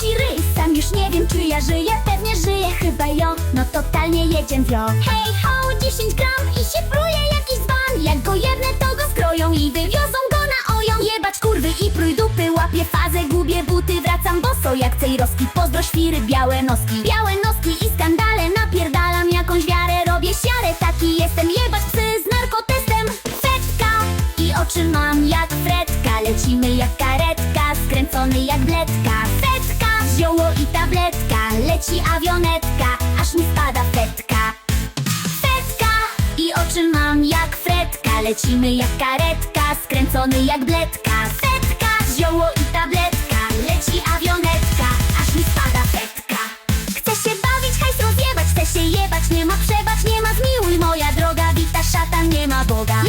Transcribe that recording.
ci ryj Sam już nie wiem czy ja żyję. Pewnie żyję chyba ją No totalnie jedziemy w ją Hej ho 10 gram i się pruje jakiś dzban. Jak go jedne to go skroją I wywiozą go na oją Jebać kurwy i prój dupy Łapię fazę, gubię buty. Wracam boso jak cejroski. Pozdro świry, białe noski. Białe noski i skandale Napierdalam jakąś wiarę. Robię siarę, taki jestem. Jebać psy z narkotestem. Fetka. I oczy mam jak fredka Lecimy jak karetka, skręcony jak bledka Leci awionetka, aż mi spada fetka. Fetka i oczy mam jak fredka Lecimy jak karetka, skręcony jak bledka Fetka, zioło i tabletka Leci awionetka, aż mi spada fetka. Chcę się bawić, hajs rozjebać Chcę się jebać, nie ma przebacz, nie ma zmiłuj Moja droga, wita szatan, nie ma Boga